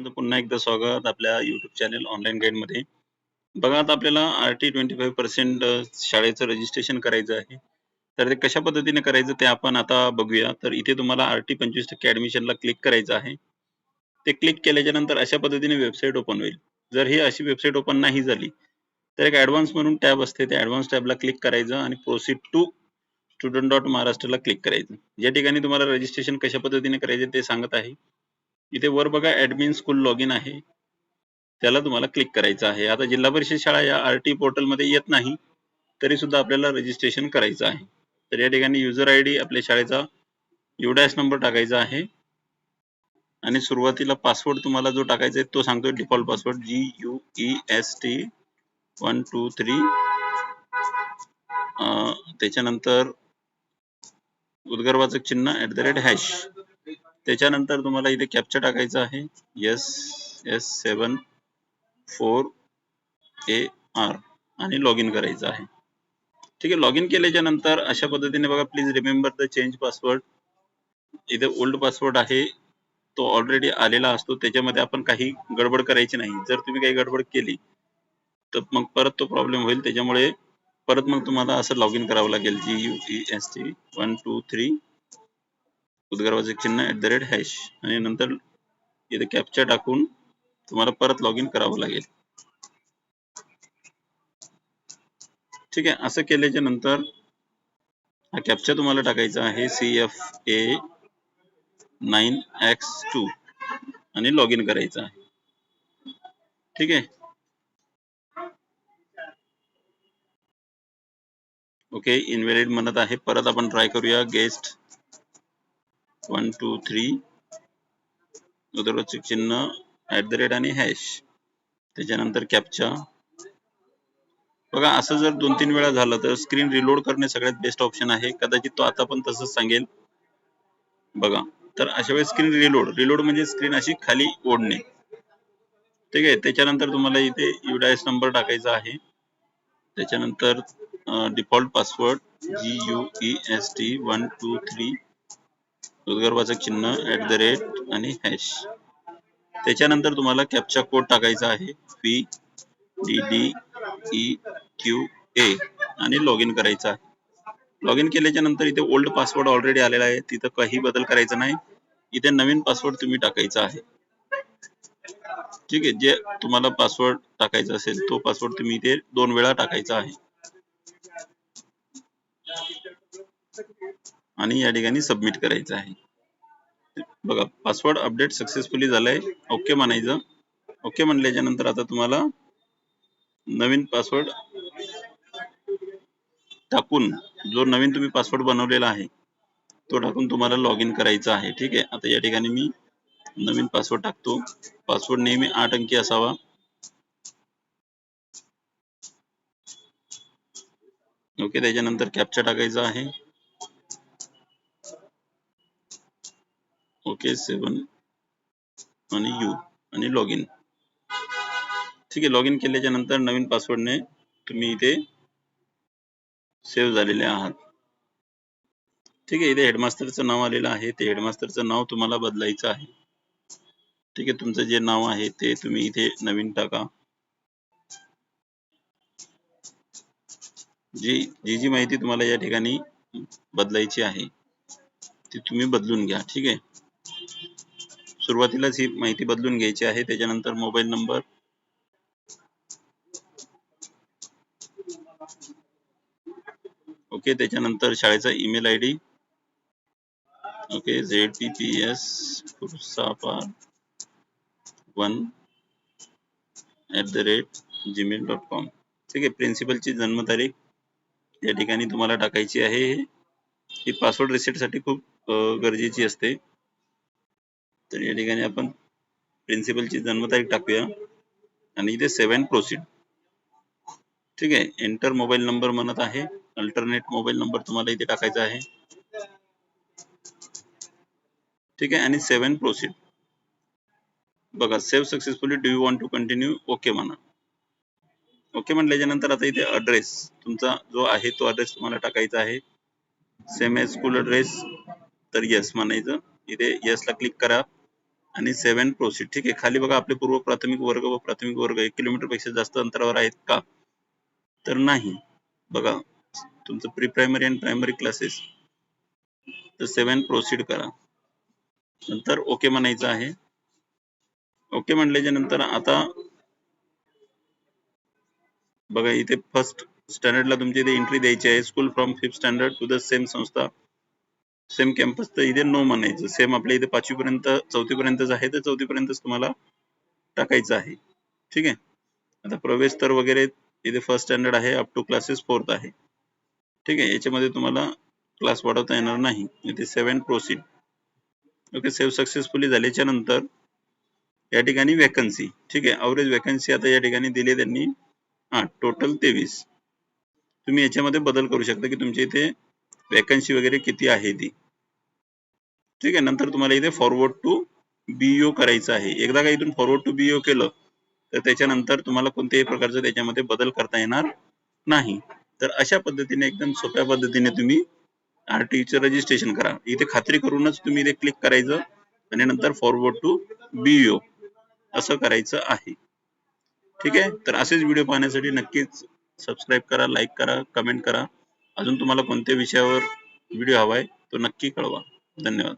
सर्वांचं पुन्हा एकदा स्वागत आपल्या युट्यूब चॅनल ऑनलाईन गाईडमध्ये बघा आता आपल्याला R T twenty five percent शाळेचं रजिस्ट्रेशन करायचं आहे. तर ते कशा पद्धतीने करायचं ते आपण आता बघूया. तर इथे तुम्हाला आर टी पंचवीस टक्के ॲडमिशनला क्लिक करायचं आहे. ते क्लिक केल्याच्यानंतर अशा पद्धतीने वेबसाईट ओपन होईल. जर ही अशी वेबसाईट ओपन नाही झाली तर एक ॲडव्हान्स म्हणून टॅब असते. त्या ॲडव्हान्स टॅबला क्लिक करायचं आणि प्रोसीड टू स्टुडंट डॉट महाराष्ट्रला क्लिक करायचं. या ठिकाणी तुम्हाला रजिस्ट्रेशन कशा पद्धतीने करायचे ते सांगत आहे. इथे वर बघा ऍडमिन स्कूल लॉग इन आहे. त्याला तुम्हाला क्लिक करायचं आहे. आता जिल्हा परिषद शाळा या आर टी पोर्टलमध्ये येत नाही तरी सुद्धा आपल्याला रजिस्ट्रेशन करायचं आहे. तर या ठिकाणी युजर आय डी आपल्या शाळेचा युडॅश नंबर टाकायचा आहे. आणि सुरुवातीला पासवर्ड तुम्हाला जो टाकायचा आहे तो सांगतोय default password G U E S T one two three त्याच्यानंतर उद्गारवाचक चिन्ह ऍट द रेट हॅश त्याच्यानंतर तुम्हाला इथे कॅप्चा टाकायचा आहे. S S seven four A R आणि लॉग इन करायचं आहे. ठीक आहे लॉग इन केल्याच्यानंतर अशा पद्धतीने बघा please remember the change password इथे ओल्ड पासवर्ड आहे तो ऑलरेडी आलेला असतो. त्याच्यामध्ये आपण काही गडबड करायची नाही. जर तुम्ही काही गडबड केली तर मग परत तो प्रॉब्लेम होईल. त्याच्यामुळे परत मग तुम्हाला असं लॉग इन करावं लागेल. G U E S T one two three उद्गारवाचे चिन्ह ऍट द रेट हॅश आणि नंतर इथे कॅप्चा टाकून तुम्हाला परत लॉग इन करावं लागेल. ठीक आहे असं केल्याच्यानंतर हा कॅप्चा तुम्हाला टाकायचा आहे C F A nine X two आणि लॉग इन करायचं आहे. ठीक आहे? ओके इनव्हॅलिड म्हणत आहे. परत आपण ट्राय करूया गेस्ट वन टू थ्री उदरवाचक चिन्ह ऍट द रेट आणि हॅश त्याच्यानंतर कॅप्चा बघा असं जर दोन तीन वेळा झालं तर स्क्रीन रिलोड करणे सगळ्यात बेस्ट ऑप्शन आहे. कदाचित तो आता पण तसंच सांगेल बघा तर अशा वेळेस स्क्रीन रिलोड रिलोड म्हणजे स्क्रीन अशी खाली ओढणे. ठीक आहे? त्याच्यानंतर तुम्हाला इथे युडायस नंबर टाकायचा आहे. त्याच्यानंतर default password G U E S T one two three उद्गारवाचक चिन्ह ऍट द रेट आणि हॅश त्याच्यानंतर तुम्हाला कॅपचा कोड टाकायचा आहे P D D E Q A आणि लॉग इन करायचं आहे. लॉग इन केल्याच्यानंतर इथे ओल्ड पासवर्ड ऑलरेडी आलेला आहे तिथं काही बदल करायचा नाही. इथे नवीन पासवर्ड तुम्ही टाकायचा आहे. ठीक आहे जे तुम्हाला पासवर्ड टाकायचा असेल तो पासवर्ड तुम्ही इथे दोन वेळा टाकायचा आहे. आणि या ठिकाणी सबमिट करायचं आहे. बघा पासवर्ड अपडेट सक्सेसफुली झालाय. ओके म्हणायचं. ओके म्हणल्याच्या नंतर आता तुम्हाला नवीन पासवर्ड टाकून जो नवीन तुम्ही पासवर्ड बनवलेला आहे तो टाकून तुम्हाला लॉग इन करायचा आहे. ठीक आहे? आता या ठिकाणी मी नवीन पासवर्ड टाकतो. पासवर्ड नेहमी आठ अंकी असावा. ओके त्याच्यानंतर कॅप्चा टाकायचा आहे. ओके सेवन आणि यू आणि लॉग इन ठीक आहे लॉग इन केल्याच्यानंतर नवीन पासवर्डने तुम्ही इथे सेव्ह झालेले आहात. ठीक आहे इथे हेडमास्टरचं नाव आलेलं आहे. ते हेडमास्टरचं नाव तुम्हाला बदलायचं आहे. ठीक आहे तुमचं जे नाव आहे ते तुम्ही इथे नवीन टाका. जी जी जी माहिती तुम्हाला या ठिकाणी बदलायची आहे ती तुम्ही बदलून घ्या. ठीक आहे? सुरुवातीलाच ही माहिती बदलून घ्यायची आहे. त्याच्यानंतर मोबाईल नंबर. ओके त्याच्यानंतर शाळेचा email I D. Okay Z P P S सापार one at the rate gmail dot com. ठीक आहे प्रिन्सिपलची जन्मतारीख या ठिकाणी तुम्हाला टाकायची आहे. ही पासवर्ड रिसेटसाठी खूप गरजेची असते. तर या ठिकाणी आपण प्रिन्सिपलची जन्मतारीख टाकूया. आणि इथे सेवन प्रोसीड ठीक आहे? एंटर मोबाईल नंबर म्हणत आहे. अल्टरनेट मोबाईल नंबर तुम्हाला इथे टाकायचा आहे. ठीक आहे? आणि सेवन प्रोसीड बघा save successfully do you want to continue okay म्हणा. ओके म्हटल्याच्या नंतर आता इथे अड्रेस तुमचा जो आहे तो अड्रेस तुम्हाला टाकायचा आहे. सेम एज स्कूल अड्रेस तर येस म्हणायचं. इथे येस ला क्लिक करा. आणि सेव्हन प्रोसीड ठीक आहे खाली बघा आपले पूर्व प्राथमिक वर्ग व प्राथमिक वर्ग एक किलोमीटरपेक्षा जास्त अंतरावर आहेत का? तर नाही. बघा तुमचं प्री प्रायमरी आणि प्रायमरी क्लासेस तर सेव्हन प्रोसीड करा. नंतर ओके म्हणायचं आहे. ओके म्हणल्याच्या नंतर आता बघा इथे फर्स्ट स्टँडर्डला तुमची इथे एंट्री द्यायची आहे. School from fifth standard to the same संस्था. सेम कॅम्पस तर इथे नो म्हणायचं. सेम आपल्या इथे पाचवी पर्यंत चौथी पर्यंतच आहे तर चौथी पर्यंतच तुम्हाला टाकायचं आहे. ठीक आहे? आता प्रवेश तर वगैरे इथे फर्स्ट स्टँडर्ड आहे अप टू क्लासेस फोर्थ आहे. ठीक आहे? याच्यामध्ये तुम्हाला क्लास वाढवता येणार नाही. इथे save and proceed okay save successfully झाल्याच्यानंतर या ठिकाणी वॅकन्सी ठीक आहे? अवरेज वॅकन्सी आता या ठिकाणी दिली त्यांनी हा टोटल तेवीस. तुम्ही याच्यामध्ये बदल करू शकता की तुमच्या इथे वॅकन्सी वगैरे किती आहे ती. ठीक आहे नंतर तुम्हाला इथे फॉरवर्ड टू बीओ करायचं आहे. एकदा का इथून फॉरवर्ड टू बीओ केलं तर त्याच्यानंतर तुम्हाला कोणत्याही प्रकारचं त्याच्यामध्ये बदल करता येणार नाही. तर अशा पद्धतीने एकदम सोप्या पद्धतीने तुम्ही आरटीचं रजिस्ट्रेशन करा. इथे खात्री करूनच तुम्ही इथे क्लिक करायचं आणि नंतर फॉरवर्ड टू बीओ असं करायचं आहे. ठीक आहे? तर असेच व्हिडिओ पाहण्यासाठी नक्कीच सबस्क्राईब करा लाईक करा कमेंट करा. अजून तुम्हाला कोणत्या विषयावर व्हिडिओ हवाय तो नक्की कळवा. धन्यवाद.